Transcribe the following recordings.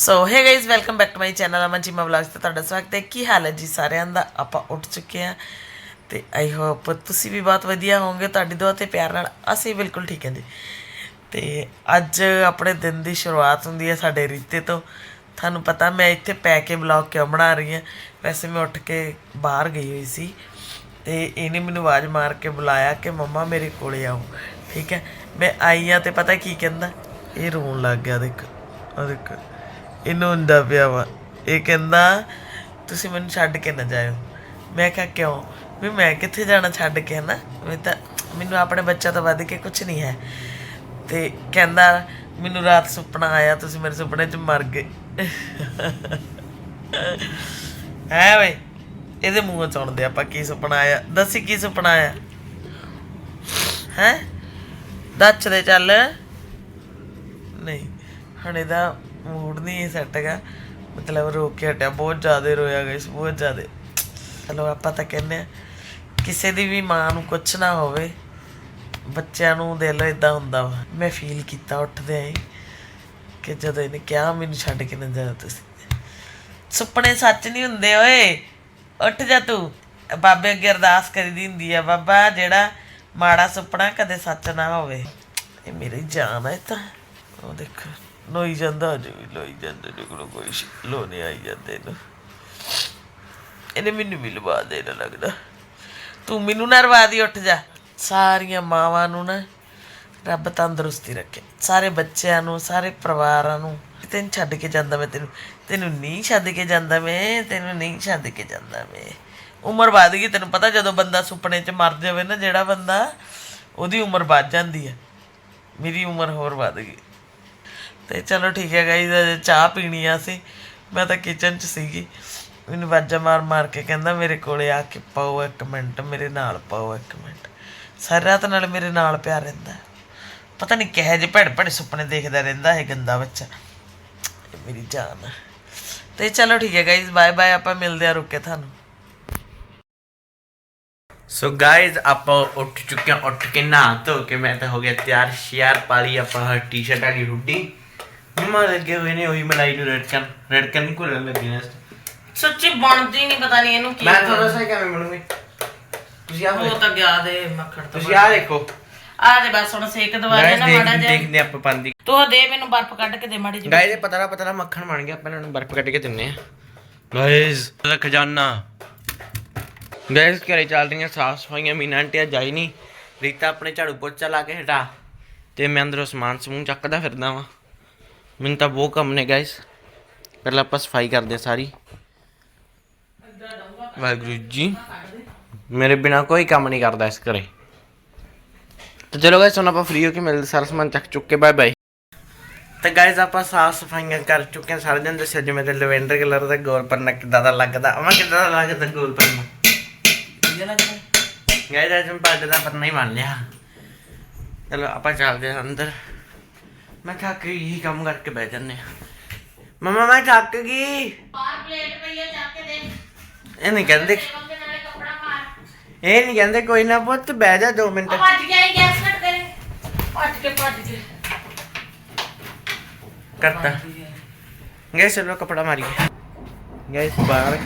So hey guys welcome back to my channel Aman Cheema vlogs ਤੇ ਤੁਹਾਡਾ ਸਵਾਗਤ ਹੈ। ਕੀ ਹਾਲ ਹੈ ਜੀ ਸਾਰਿਆਂ ਦਾ? ਆਪਾਂ ਉੱਠ ਚੁੱਕੇ ਹਾਂ ਤੇ ਆਈ ਹੋਪ ਤੁਸੀਂ ਵੀ ਬਹੁਤ ਵਧੀਆ ਹੋਵੋਗੇ। ਤੁਹਾਡੀ ਦੁਆ ਤੇ ਪਿਆਰ ਨਾਲ ਅਸੀਂ ਬਿਲਕੁਲ ਠੀਕ ਹਾਂ ਜੀ। ਤੇ ਅੱਜ ਆਪਣੇ ਦਿਨ ਦੀ ਸ਼ੁਰੂਆਤ ਹੁੰਦੀ ਹੈ ਸਾਡੇ ਰੀਤੇ ਤੋਂ। ਤੁਹਾਨੂੰ ਪਤਾ ਮੈਂ ਇੱਥੇ ਪੈ ਕੇ ਵਲੌਗ ਕਿਉਂ ਬਣਾ ਰਹੀ ਹਾਂ। ਵੈਸੇ ਮੈਂ ਉੱਠ ਕੇ ਬਾਹਰ ਗਈ ਹੋਈ ਸੀ ਤੇ ਇਹਨੇ ਮੈਨੂੰ ਆਵਾਜ਼ ਮਾਰ ਕੇ ਬੁਲਾਇਆ ਕਿ ਮੰਮਾ ਮੇਰੇ ਕੋਲੇ ਆਓ। ਠੀਕ ਹੈ। ਮੈਂ ਆਈ ਹਾਂ ਤੇ ਪਤਾ ਕੀ ਕਹਿੰਦਾ? ਇਹ ਰੋਣ ਲੱਗ ਗਿਆ, ਦੇਖ। ਆ ਦੇਖ। ਇਹਨੂੰ ਹੁੰਦਾ ਪਿਆ ਵਾ। ਇਹ ਕਹਿੰਦਾ, ਤੁਸੀਂ ਮੈਨੂੰ ਛੱਡ ਕੇ ਨਾ ਜਾਇਓ। ਮੈਂ ਕਿਹਾ, ਕਿਉਂ? ਵੀ ਮੈਂ ਕਿੱਥੇ ਜਾਣਾ ਛੱਡ ਕੇ ਨਾ ਮੈਂ ਤਾਂ, ਮੈਨੂੰ ਆਪਣੇ ਬੱਚਾ ਤੋਂ ਵੱਧ ਕੇ ਕੁਝ ਨਹੀਂ ਹੈ। ਤੇ ਕਹਿੰਦਾ, ਮੈਨੂੰ ਰਾਤ ਸੁਪਨਾ ਆਇਆ, ਤੁਸੀਂ ਮੇਰੇ ਸੁਪਨੇ 'ਚ ਮਰ ਗਏ। ਹੈ ਵੇ, ਇਹਦੇ ਮੂੰਹੋਂ ਚੁਣਦੇ ਆਪਾਂ ਕੀ ਸੁਪਨਾ ਆਇਆ। ਦੱਸੀ ਕੀ ਸੁਪਨਾ ਆਇਆ? ਹੈ? ਦੱਸ ਦੇ ਚੱਲ। ਨਹੀਂ, ਹੁਣ ਇਹਦਾ ਮੂਡ ਨਹੀਂ ਸੈੱਟ ਹੈਗਾ। ਮਤਲਬ ਰੋ ਕੇ ਹਟਿਆ। ਬਹੁਤ ਜ਼ਿਆਦਾ ਰੋਇਆ ਗਾਇਸ ਬਹੁਤ ਜ਼ਿਆਦਾ। ਚਲੋ ਆਪਾਂ ਤਾਂ ਕਹਿੰਦੇ ਆ ਕਿਸੇ ਦੀ ਵੀ ਮਾਂ ਨੂੰ ਕੁਝ ਨਾ ਹੋਵੇ, ਬੱਚਿਆਂ ਨੂੰ ਦਿਲ ਇਦਾਂ ਹੁੰਦਾ ਵਾ। ਮੈਂ ਫੀਲ ਕੀਤਾ ਉੱਠਦੇ ਹੀ ਕਿ ਜਦੋਂ ਇਹਨੇ ਕਿਹਾ, ਮੈਨੂੰ ਛੱਡ ਕੇ ਨਾ ਜਾਓ ਤੁਸੀਂ। ਸੁਪਨੇ ਸੱਚ ਨਹੀਂ ਹੁੰਦੇ ਓਏ। ਉੱਠ ਜਾ ਤੂੰ। ਬਾਬੇ ਅੱਗੇ ਅਰਦਾਸ ਕਰੀਦੀ ਹੁੰਦੀ ਆ, ਬਾਬਾ ਜਿਹੜਾ ਮਾੜਾ ਸੁਪਨਾ ਕਦੇ ਸੱਚ ਨਾ ਹੋਵੇ। ਇਹ ਮੇਰੀ ਜਾਨ ਹੈ ਤਾਂ। ਉਹ ਦੇਖੋ। ਲੋਈ ਜਾਂਦਾ ਜੋ ਵੀ ਲੋਈ ਜਾਂਦਾ ਜੋ ਕੋਲ ਕੋਈ ਸ਼- ਆਈ ਜਾਂਦੇ ਨੂੰ। ਇਹਨੇ ਮੈਨੂੰ ਵੀ ਲਵਾ ਦੇ ਲੱਗਦਾ। ਤੂੰ ਮੈਨੂੰ ਨਾ ਰਵਾ ਦੀ, ਉੱਠ ਜਾ। ਸਾਰੀਆਂ ਮਾਵਾਂ ਨੂੰ ਨਾ ਰੱਬ ਤੰਦਰੁਸਤੀ ਰੱਖੇ। ਸਾਰੇ ਬੱਚਿਆਂ ਨੂੰ, ਸਾਰੇ ਪਰਿਵਾਰਾਂ ਨੂੰ। ਤੈਨੂੰ ਛੱਡ ਕੇ ਜਾਂਦਾ ਮੈਂ, ਤੈਨੂੰ ਤੈਨੂੰ ਨਹੀਂ ਛੱਡ ਕੇ ਜਾਂਦਾ ਮੈਂ, ਤੈਨੂੰ ਨਹੀਂ ਛੱਡ ਕੇ ਜਾਂਦਾ ਮੈਂ। ਉਮਰ ਵੱਧ ਗਈ, ਤੈਨੂੰ ਪਤਾ ਜਦੋਂ ਬੰਦਾ ਸੁਪਨੇ 'ਚ ਮਰ ਜਾਵੇ ਨਾ, ਜਿਹੜਾ ਬੰਦਾ, ਉਹਦੀ ਉਮਰ ਵੱਧ ਜਾਂਦੀ ਹੈ। ਮੇਰੀ ਉਮਰ ਹੋਰ ਵੱਧ ਗਈ। ਤੇ ਚਲੋ ਠੀਕ ਹੈ ਗਾਈਜ਼ ਚਾਹ ਪੀਣੀ ਆ ਸੀ ਮੈਂ ਤਾਂ ਕਿਚਨ 'ਚ ਸੀਗੀ। ਮੈਨੂੰ ਵਾਜਾ ਮਾਰ ਮਾਰ ਕੇ ਕਹਿੰਦਾ, ਮੇਰੇ ਕੋਲੇ ਆ ਕੇ ਪਾਓ ਇੱਕ ਮਿੰਟ, ਮੇਰੇ ਨਾਲ ਪਾਓ ਇੱਕ ਮਿੰਟ। ਸਾਰੀ ਰਾਤ ਨਾਲ ਮੇਰੇ ਨਾਲ ਪਿਆ ਰਹਿੰਦਾ। ਪਤਾ ਨਹੀਂ ਕਿਹੋ ਜਿਹੇ ਭੜ ਭੜ ਸੁਪਨੇ ਦੇਖਦਾ ਰਹਿੰਦਾ ਹੈ ਗੰਦਾ ਬੱਚਾ। ਮੇਰੀ ਜਾਨ ਤੇ ਚਲੋ ਠੀਕ ਹੈ ਗਾਈਜ਼ ਬਾਏ ਬਾਏ ਆਪਾਂ ਮਿਲਦੇ ਆ ਰੁਕੇ ਤੁਹਾਨੂੰ। ਸੋ ਗਾਇਜ਼ ਆਪਾਂ ਉੱਠ ਚੁੱਕੇ ਹਾਂ, ਉੱਠ ਕੇ ਨਹਾ ਧੋ ਕੇ ਮੈਂ ਤਾਂ ਹੋ ਗਿਆ ਤਿਆਰ, ਸ਼ਿਆਰ ਪਾਲੀ ਆਪਾਂ ਟੀ-ਸ਼ਰਟ ਵਾਲੀ ਹੁੱਡੀ। ਮੰਮਾ ਲੱਗੇ ਹੋਏ ਨੇ ਉਹੀ ਮਲਾਈ ਨੂੰ ਰੜਕਣ ਰੜਕਣ ਨਹੀਂ ਕੋਲ ਲੱਗੇ ਨੇ ਸੱਚੀ ਬਣਦੀ ਨਹੀਂ ਪਤਾ ਨਹੀਂ ਇਹਨੂੰ ਕੀ ਮੈਂ ਥੋੜਾ ਸਾ ਕਿਵੇਂ ਬਣੂਗੀ? ਤੁਸੀਂ ਆਹ ਉਹ ਤਾਂ ਗਿਆ ਦੇ ਮੱਖਣ ਤੋਂ ਤੁਸੀਂ ਆਹ ਦੇਖੋ। ਆ ਦੇ ਬਸ ਹੁਣ ਸੇਕ ਦਵਾ ਦੇ ਨਾ ਮਾੜਾ ਦੇਖ ਜਿਹਾ। ਦੇਖਦੇ ਆਪਾਂ ਪਾਂਦੀ ਤੂੰ ਦੇ ਮੈਨੂੰ ਬਰਫ਼ ਕੱਢ ਕੇ ਦੇ ਮਾੜੀ ਜਿਹੀ। ਗਾਇਜ਼ ਪਤਾ ਨਾ ਪਤਾ ਨਾ ਮੱਖਣ ਬਣ ਗਿਆ ਆਪਾਂ ਇਹਨਾਂ ਨੂੰ ਬਰਫ਼ ਕੱਢ ਕੇ ਦਿੰਨੇ ਆ ਗਾਇਜ਼ ਦਾ ਖਜ਼ਾਨਾ। ਗਾਇਜ਼ ਘਰੇ ਚੱਲ ਰਹੀਆਂ ਸਾਫ਼ ਸਫਾਈਆਂ ਮੀਨਾ ਆਂਟੀ ਅੱਜ ਆਈ ਨਹੀਂ ਰੀਤਾ ਆਪਣੇ ਝਾੜੂ ਪੋਚਾ ਲਾ ਕੇ ਹਟਾ। ਤੇ ਮੈਂ ਅੰਦਰੋਂ ਸਮਾਨ ਸਮੂਨ ਚੱਕਦਾ ਫਿਰਦਾ ਵਾਂ। ਮੈਨੂੰ ਤਾਂ ਬਹੁਤ ਕੰਮ ਨੇ ਗਾਇਜ਼ ਪਹਿਲਾਂ ਆਪਾਂ ਸਫ਼ਾਈ ਕਰਦੇ ਸਾਰੀ। ਵਾਹਿਗੁਰੂ ਜੀ। ਮੇਰੇ ਬਿਨਾ ਕੋਈ ਕੰਮ ਨਹੀਂ ਕਰਦਾ ਇਸ ਘਰੇ। ਤੇ ਚਲੋ ਗਾਇਸ ਹੁਣ ਆਪਾਂ ਫ੍ਰੀ ਹੋ ਕੇ ਮਿਲਦੇ ਸਾਰਾ ਸਮਾਨ ਚੱਕ ਚੁੱਕ ਕੇ ਬਾਏ ਬਾਏ ਤੇ ਗਾਇਸ ਆਪਾਂ ਸਾਫ਼ ਸਫਾਈਆਂ ਕਰ ਚੁੱਕੇ ਹਾਂ ਸਾਰੇ ਦਿਨ ਦੱਸਿਆ ਜਿਵੇਂ ਤੇ ਲਵੈਂਡਰ ਕਲਰ ਦਾ ਗੋਲ ਪੰਨਾ ਕਿੱਦਾਂ ਦਾ ਲੱਗਦਾ। ਅਮਾ ਕਿੱਦਾਂ ਦਾ ਲੱਗਦਾ ਗੋਲ ਪੰਨਾ ਵਧੀਆ ਲੱਗਦਾ। ਗਾਇਸ ਅੱਜ ਮੈਂ ਪੰਨਾ ਹੀ ਮੰਨ ਲਿਆ। ਚਲੋ ਆਪਾਂ ਚੱਲਦੇ ਹਾਂ ਅੰਦਰ। ਮੈਂ ਥੱਕ ਗਈ ਇਹੀ ਕੰਮ ਕਰਕੇ ਬਹਿ ਜੰਨੇ ਮਮਾ ਮੈਂ ਥੱਕ ਗਈ। ਬਾਹਰ ਪਲੇਟ ਪਈ ਆ ਚੱਕ ਕੇ ਦੇ। ਇਹ ਨਹੀਂ ਕਹਿੰਦੇ। ਉਹਦੇ ਨਾਲੇ ਕੱਪੜਾ ਮਾਰ। ਇਹ ਨਹੀਂ ਕਹਿੰਦੇ ਕੋਈ ਨਾ ਪੁੱਤ ਬਹਿ ਜਾ 2 ਮਿੰਟ। ਆ ਭੱਜ ਗਿਆ ਇਹ ਗੈਸ ਕੱਟ ਦੇ ਭੱਜ ਕੇ ਭੱਜ ਕੇ। ਕਰਤਾ। ਗੈਸ ਚਲੋ ਕਪੜਾ ਮਾਰੀਏ। ਗੈਸ ਬਾਹਰ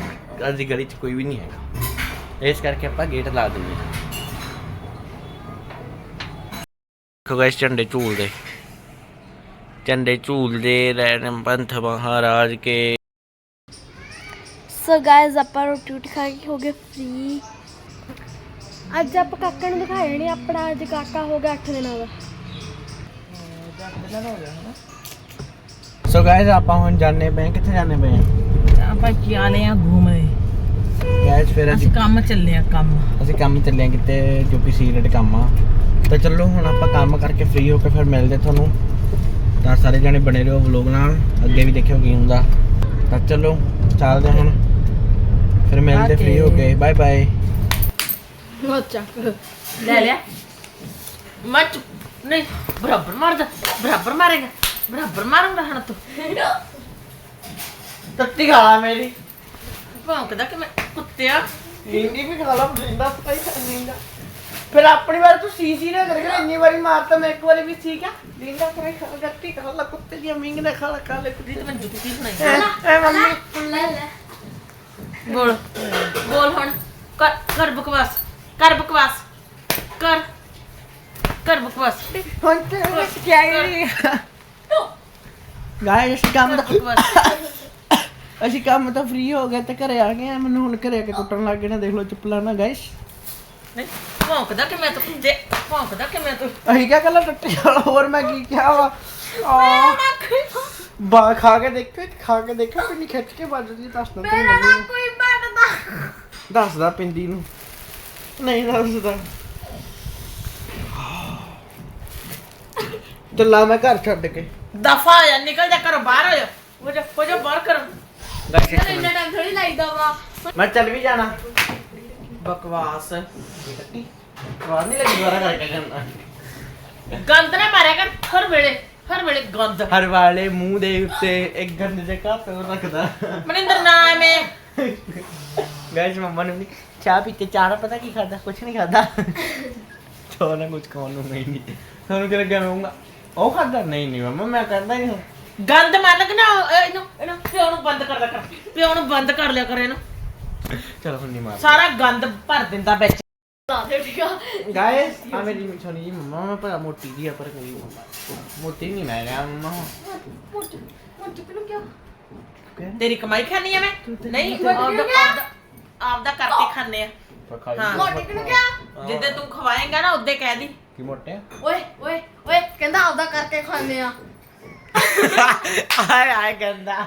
ਅੱਜ ਦੀ ਗਲੀ 'ਚ ਕੋਈ ਵੀ ਨਹੀਂ ਹੈਗਾ। ਇਸ ਕਰਕੇ ਆਪਾਂ ਗੇਟ ਲਾ ਦਿੰਦੇ ਹਾਂ। ਦੇਖੋ ਗੈਸ ਝੰਡੇ ਝੂਲਦੇ। ਝੰਡੇ ਝੂਲਦੇ ਰਹਿਣ ਪੰਥ ਮਹਾਰਾਜ ਕੇ। ਸੋ ਗਾਇਜ਼ ਆਪਾਂ ਰੋਟੀ ਰੋਟੀ ਖਾ ਕੇ ਹੋ ਗਏ ਫ੍ਰੀ ਅੱਜ ਆਪਾਂ ਕਾਕਾ ਨੂੰ ਦਿਖਾਇਆ ਨਹੀਂ ਆਪਣਾ ਅੱਜ ਕਾਕਾ ਹੋ ਗਿਆ 8 ਦਿਨਾਂ ਦਾ। ਸੋ ਗਾਇਸ ਆਪਾਂ ਹੁਣ ਜਾਣੇ ਪਏ ਹਾਂ। ਕਿੱਥੇ ਜਾਣੇ ਪਏ ਆਪਾਂ ਚਾਲੇ ਆ? ਘੁੰਮੇ ਗਾਇਸ ਫਿਰ ਅਸੀਂ ਅਸੀਂ ਕੰਮ ਚੱਲੇ ਆ ਕੰਮ। ਅਸੀਂ ਕੰਮ ਚੱਲੇ ਹਾਂ ਕਿਤੇ ਜੋ ਕਿ ਸੀਰੀਅਟ ਕੰਮ ਆ। ਤਾਂ ਚਲੋ ਹੁਣ ਆਪਾਂ ਕੰਮ ਕਰਕੇ ਫ੍ਰੀ ਹੋ ਕੇ ਫਿਰ ਮਿਲਦੇ ਤੁਹਾਨੂੰ। ਤਾਂ ਸਾਰੇ ਜਣੇ ਬਣੇ ਰਹੋ ਵਲੌਗ ਨਾਲ ਅੱਗੇ ਵੀ ਦੇਖਿਓ ਕੀ ਹੁੰਦਾ। ਤਾਂ ਚਲੋ ਚੱਲਦੇ ਹਾਂ ਹੁਣ। ਫਿਰ ਮਿਲਦੇ ਫ੍ਰੀ ਹੋ ਕੇ। ਬਾਏ ਬਾਏ ਅੱਛਾ ਲੈ ਲਿਆ। ਮੱਚ ਨਹੀਂ ਬਰਾਬਰ ਮਾਰ ਜਾ ਬਰਾਬਰ ਮਾਰੇਗਾ ਬਰਾਬਰ ਮਾਰੂੰਗਾ ਹਣ ਤੂੰ। ਤੱਤੀ ਖਾਲਾ ਮੇਰੀ। ਭੌਂਕਦਾ ਕਿ ਮੈਂ ਕੁੱਤਿਆ। ਨੀਂਦੀ ਵੀ ਖਾ ਲਾ ਜਿੰਦਾ ਪਈ ਨੀਂਦਾ ਫਿਰ ਆਪਣੀ ਵਾਰ ਤੂੰ ਸੀ ਸੀ ਨਾ ਕਰ ਇੰਨੀ ਵਾਰੀ ਮਾਰਤਾ ਮੈਂ ਇੱਕ ਵਾਰੀ ਵੀ ਠੀਕ ਆ। ਲਿੰਗਾ ਕਰੇ ਖਾ ਗੱਟੀ ਖਾ ਲਾ ਕੁੱਤੇ ਦੀ ਮਿੰਗ ਨੇ ਖਾ ਲਾ ਖਾ ਲੈ। ਕੁੱਤੇ ਮੈਂ ਜੁੱਤੀ ਬਣਾਈ ਐ ਮੰਮੀ ਲੈ ਲੈ ਬੋਲ। ਬੋਲ ਹੁਣ। ਕਰ ਕਰ ਬਕਵਾਸ। ਕਰ ਬਕਵਾਸ। ਕਰ। ਕਰ ਬਕਵਾਸ। ਹੁਣ ਤੇ ਕੀ ਆਈ ਗਾਇਸ ਕੰਮ ਦਾ ਬਕਵਾਸ। ਅਸੀਂ ਕੰਮ ਤਾਂ ਫ੍ਰੀ ਹੋ ਗਏ ਤੇ ਘਰੇ ਆ ਗਏ ਆ। ਮੈਨੂੰ ਹੁਣ ਘਰੇ ਆ ਕੇ ਕੁੱਟਣ ਲੱਗ ਗਏ ਨੇ। ਦੇਖ ਲਓ ਚੱਪਲਾਂ ਨਾ ਗਾਇਸ। ਨਹੀਂ ਭੌਂਕਦਾ ਕਿ ਮੈਂ ਤੂੰ ਦੇ ਭੌਂਕਦਾ ਕਿ ਮੈਂ ਤੂੰ? ਅਸੀਂ ਕਿਆ ਕੱਲਾ ਟੱਟੀ ਵਾਲਾ ਹੋਰ ਮੈਂ ਕੀ ਕਿਹਾ ਵਾ? ਆ। ਬਾ ਖਾ ਕੇ ਦੇਖੋ ਖਾ ਕੇ ਦੇਖੋ ਕਿੰਨੀ ਖਿੱਚ ਕੇ ਵੱਜਦੀ ਦੱਸਦਾ ਤੈਨੂੰ ਮੇਰਾ ਮੰਮੀ ਨਾ ਨੂੰ। ਕੋਈ ਬਣਦਾ। ਦੱਸਦਾ ਪਿੰਦੀ ਨੂੰ। ਨਹੀਂ ਦੱਸਦਾ ਚੱਲਾ ਮੈਂ ਘਰ ਛੱਡ ਕੇ। ਦਫਾ ਜਾ ਨਿਕਲ ਜਾ ਕਰੋ ਬਾਹਰ ਹੋ ਜਾ। ਹੋ ਜਾ ਹੋ ਜਾ ਬਾਹਰ ਕਰੋ ਯਾਰ ਇੰਨਾ ਟਾਈਮ ਥੋੜੀ ਲਾਈਦਾ ਵਾ। ਮੈਂ ਚੱਲ ਵੀ ਜਾਣਾ। ਬਕਵਾਸ। ਵਾਰ ਨਹੀਂ ਲੱਗੀ ਦੁਬਾਰਾ ਕਰਕੇ ਕਰਨਾ ਗੰਦ ਨਾ ਮਾਰਿਆ ਕਰ ਹਰ ਵੇਲੇ ਹਰ ਵੇਲੇ ਗੰਦ। ਹਰ ਵਾਲੇ ਮੂੰਹ ਦੇ ਉੱਤੇ ਇੱਕ ਗੰਦ ਤੇ ਉਹ ਰੱਖਦਾ। ਮਨਿੰਦਰ ਨਾ ਐਵੇਂ। ਗਾਇਸ ਮੰਮਾ ਨੇ ਵੀ ਚਾਹ ਪੀਤੇ ਚਾਹ ਨਾਲ ਪਤਾ ਕੀ ਖਾਦਾ ਕੁਛ ਨਹੀਂ ਖਾਦਾ ਚੋ ਨਾ ਕੁਝ ਖਾਣ ਨੂੰ ਨਹੀਂ। ਤੁਹਾਨੂੰ ਕਿ ਲੱਗਿਆ ਮੈਂ ਕਹੂੰਗਾ, ਉਹ ਖਾਦਾ ਨਹੀਂ ਨਹੀਂ ਮੰਮਾ ਮੈਂ ਕਰਦਾ ਹੀ ਗੰਦ ਮਾਰ ਨਾ ਇਹ ਇਹਨੂੰ ਇਹਨੂੰ ਪਿਓ ਨੂੰ ਬੰਦ ਕਰ ਲਿਆ ਕਰ। ਪਿਓ ਨੂੰ ਬੰਦ ਕਰ ਲਿਆ ਕਰ ਇਹਨੂੰ। ਚਲੋ ਹੁਣ ਨਹੀਂ ਮਾਰ ਸਾਰਾ ਗੰਦ ਭਰ ਦਿੰਦਾ ਵਿੱਚ। ਲਾ ਦੇ ਠੀਕ ਆ ਗਾਇਸ ਆ ਮੇਰੀ ਛੋਟੀ ਜੀ ਮੰਮਾ ਮੈਂ ਪਰ ਮੋਟੀ ਜੀ ਆ ਪਰ ਕੋਈ ਮੰਮਾ ਮੋਟੀ ਨਹੀਂ ਮੈਂ ਗਿਆ ਮੰਮਾ ਮੋਟੂ ਮੋਟੂ ਕਿਨੂੰ ਕਿਹਾ ਤੇਰੀ ਕਮਾਈ ਖਾਣੀ ਆ ਮੈਂ? ਨਹੀਂ ਆਪਦਾ? ਆਪਦਾ- ਕਰਕੇ ਖਾਣੇ ਆ। ਹਾਂ। ਮੋਟੂ ਕਿਨੂੰ ਕਿਹਾ? ਜਿੱਦੇ ਤੂੰ ਖਵਾਏਂਗਾ ਨਾ ਉਦੇ ਕਹਿ ਦੀ। ਕੀ ਮੋਟੇ ਆ? ਓਏ ਓਏ ਓਏ ਕਹਿੰਦਾ ਆਪਦਾ ਕਰਕੇ ਖਾਂਦੇ ਆ। ਆਏ ਆਏ ਗੰਦਾ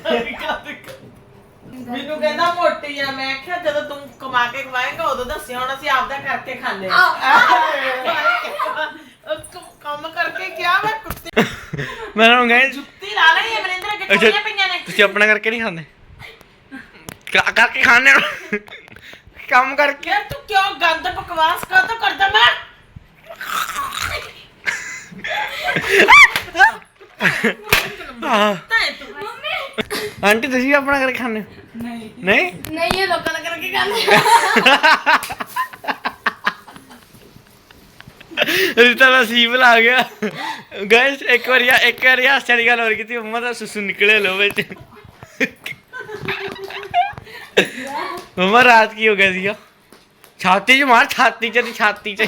ਮੈਨੂੰ ਕਹਿੰਦਾ ਮੋਟੀ ਆ ਮੈਂ ਕਿਹਾ ਜਦੋਂ ਤੂੰ ਕਮਾ ਕੇ ਖਵਾਏਂਗਾ ਉਦੋਂ ਦੱਸਿਆ ਹੁਣ ਅਸੀਂ ਆਪਦਾ ਕਰਕੇ ਖਾਂਦੇ ਆ। ਕੰਮ ਕਰਕੇ ਕਿਹਾ ਮੈਂ ਕੁੱਤੇ। ਮੈਂ ਨਾ ਗਏ ਜੁੱਤੀ ਲਾ ਲਈ ਹੈ ਮਨਿੰਦਰ ਅੱਗੇ ਪਈਆਂ ਨੇ। ਤੁਸੀਂ ਆਪਣਾ ਕਰਕੇ ਨਹੀਂ ਖਾਂਦੇ? ਕ- ਕਰਕੇ ਖਾਣੇ ਕੰਮ ਕਰਕੇ? ਯਾਰ ਤੂੰ ਕਿਉਂ ਗੰਦ ਬਕਵਾਸ ਕਰ ਤੋ ਕਰਦਾ ਮੈਂ? ਆਹ, ਤਾਂ ਇਹ ਤੂੰ। ਆਂਟੀ ਤੁਸੀਂ ਆਪਣਾ ਕਰਕੇ ਖਾਣੇ नहीं ਨਹੀਂ। ਨਹੀਂ? ਇਹ ਲੋਕਾਂ ਦਾ ਕਰਕੇ ਖਾਂਦੇ ਆ। ਰਿਸ਼ਤਾ ਨਸੀਬ ਲਾ ਗਿਆ। ਗਾਇਸ ਇੱਕ ਵਾਰੀ ਆ ਇੱਕ ਵਾਰੀ ਆ ਸਾਰੀ ਗੱਲ ਹੋਰ ਕੀਤੀ ਮੰਮਾ ਦਾ ਸੁਸੂ ਨਿਕਲੇ ਲੋ ਵਿੱਚ। ਮੰਮਾ ਰਾਤ ਕੀ ਹੋ ਗਿਆ ਸੀਗਾ? ਛਾਤੀ 'ਚ ਮਾਰ ਛਾਤੀ 'ਚ ਨਹੀਂ ਛਾਤੀ 'ਚ।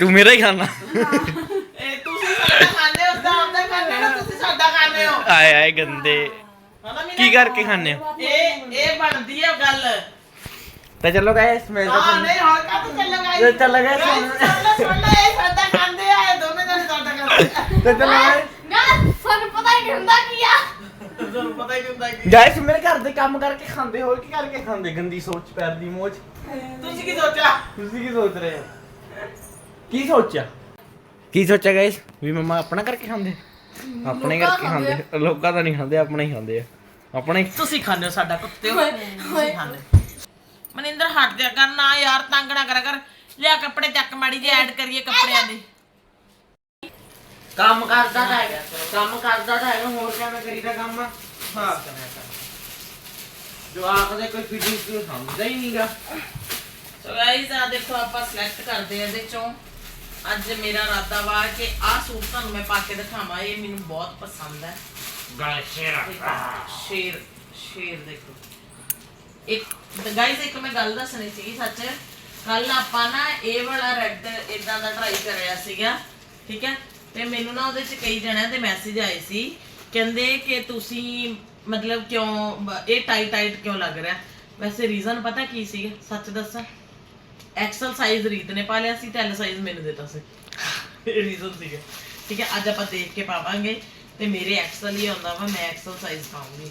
ਤੂੰ ਮੇਰਾ ਹੀ ਖਾਣਾ। ਇਹ ਤੁਸੀਂ ਸਾਡਾ ਖਾਂਦੇ ਹੋ ਉਸਦਾ ਆਪਦਾ ਖਾਂਦੇ ਹੋ ਤੁਸੀਂ ਸਾਡਾ ਖਾਂਦੇ ਹੋ? ਆਏ ਆਏ ਗੰਦੇ। ਮੀਨਾ? ਕੀ ਕਰਕੇ ਖਾਣੇ ਹੋ? ਇਹ ਇਹ ਬਣਦੀ ਹੈ ਗੱਲ। ਤਾਂ ਚਲੋ ਗਾਇਸ ਮੈਂ ਤਾਂ ਹਾਂ ਤੁਹਾਨੂੰ ਨਹੀਂ ਹੁਣ ਕਾਹਤੋਂ ਚੱਲੋ ਗਾਇਸ ਤੇ ਚੱਲ ਗਏ ਸੁਣ ਲੈ ਸੁਣ ਲੈ ਇਹ ਸਾਡਾ ਖਾਂਦੇ ਆ ਇਹ ਦੋਨੇ ਜਣੇ ਸਾਡਾ ਖਾਂਦੇ ਆ। ਤੇ ਚਲੋ ਗਾਇਸ ਨਾ ਸਾਨੂੰ ਪਤਾ ਹੀ ਨਹੀਂ ਹੁੰਦਾ ਕੀ ਆ। ਤੁਹਾਨੂੰ ਪਤਾ ਹੀ ਨਹੀਂ ਹੁੰਦਾ ਕਿ ਗਾਇਸ ਮੇਰੇ ਘਰ ਦੇ ਕੰਮ ਕਰਕੇ ਖਾਂਦੇ ਹੋਰ ਕੀ ਕਰਕੇ ਖਾਂਦੇ? ਗੰਦੀ ਸੋਚ ਪੈਰ ਦੀ ਮੋਚ। ਤੁਸੀਂ ਕੀ ਸੋਚਿਆ? ਤੁਸੀਂ ਕੀ ਸੋਚ ਰਹੇ ਹੋ? ਕੀ ਸੋਚਿਆ? ਕੀ ਸੋਚਿਆ ਗਾਇਸ ਵੀ ਮਮਾ ਆਪਣਾ ਕਰਕੇ ਖਾਂਦੇ? ਆਪਣੇ ਕਰਕੇ ਖਾਂਦੇ? ਲੋਕਾਂ ਤਾਂ ਨਹੀਂ ਖਾਂਦੇ ਆਪਣੇ ਹੀ ਖਾਂਦੇ ਆ। ਆਪਣੇ ਤੁਸੀਂ ਖਾਂਦੇ ਹੋ ਸਾਡਾ ਕੁੱਤੇ ਹੋ? ਤੁਸੀਂ। ਖਾਂਦੇ ਮਨਿੰਦਰ ਹਟ ਜਾ ਕਰ ਨਾ ਯਾਰ ਤੰਗ ਨਾ ਕਰਿਆ ਕਰ। ਲਿਆ ਕੱਪੜੇ ਚੱਕ ਮਾੜੀ ਜੀ ਐਡ ਕਰੀਏ ਕੱਪੜਿਆਂ ਦੇ। ਕੰਮ ਕਰਦਾ ਤਾਂ ਹੈਗਾ ਕੰਮ ਕਰਦਾ ਤਾਂ ਹੈਗਾ ਹੋਰ ਕਿਵੇਂ ਕਰੀਦਾ ਕੰਮ? ਹਾਂ ਜੋ ਆਖਦੇ ਕੋਈ ਫਿਟਿੰਗ ਸਮਝਦਾ ਹੀ ਨਹੀਂਗਾ ਸੋ ਗਾਇਸ ਆ ਦੇਖੋ ਆਪਾਂ ਸਿਲੈਕਟ ਕਰਦੇ ਆ ਇਹਦੇ ਚੋਂ। ਅੱਜ ਮੇਰਾ ਇਰਾਦਾ ਵਾ ਕਿ ਆਹ ਸੂਟ ਤੁਹਾਨੂੰ ਮੈਂ ਪਾ ਕੇ ਦਿਖਾਵਾਂ ਇਹ ਮੈਨੂੰ ਬਹੁਤ ਪਸੰਦ ਹੈ। ਦੇਖੋ, ਸ਼ੇਰ ਸ਼ੇਰ ਦੇਖੋ। ਇੱਕ ਗਾਇਸ ਇੱਕ ਮੈਂ ਗੱਲ ਦੱਸਣੀ ਸੀ ਸੱਚ। ਕੱਲ ਆਪਾਂ ਨਾ ਇਹ ਵਾਲਾ ਰੈੱਡ ਇਦਾਂ ਦਾ ਟਰਾਈ ਕਰਿਆ ਸੀਗਾ ਠੀਕ ਹੈ? ਤੇ ਮੈਨੂੰ ਨਾ ਉਹਦੇ ਚ ਕਈ ਜਣਿਆਂ ਦੇ ਮੈਸੇਜ ਆਏ ਸੀ ਕਹਿੰਦੇ ਕਿ ਤੁਸੀਂ ਮਤਲਬ ਕਿਉਂ ਇਹ ਟਾਈਟ ਟਾਈਟ ਕਿਉਂ ਲੱਗ ਰਿਹਾ? ਵੈਸੇ ਰੀਜ਼ਨ ਪਤਾ ਕੀ ਸੀਗਾ? ਸੱਚ ਦੱਸਾਂ? ਐਕਸਲ ਸਾਈਜ਼ ਰੀਤ ਨੇ ਪਾ ਲਿਆ ਸੀ ਤੇ ਐਲ ਸਾਈਜ਼ ਮੈਨੂੰ ਦਿੱਤਾ ਸੀ। ਇਹ ਰੀਜ਼ਨ ਸੀਗਾ। ਠੀਕ ਹੈ ਅੱਜ ਆਪਾਂ ਦੇਖ ਕੇ ਪਾਵਾਂਗੇ ਤੇ ਮੇਰੇ ਐਕਸਲ ਹੀ ਆਉਂਦਾ ਵਾ ਮੈਂ ਐਕਸਲ ਸਾਈਜ਼ ਪਾਉਂਗੀ।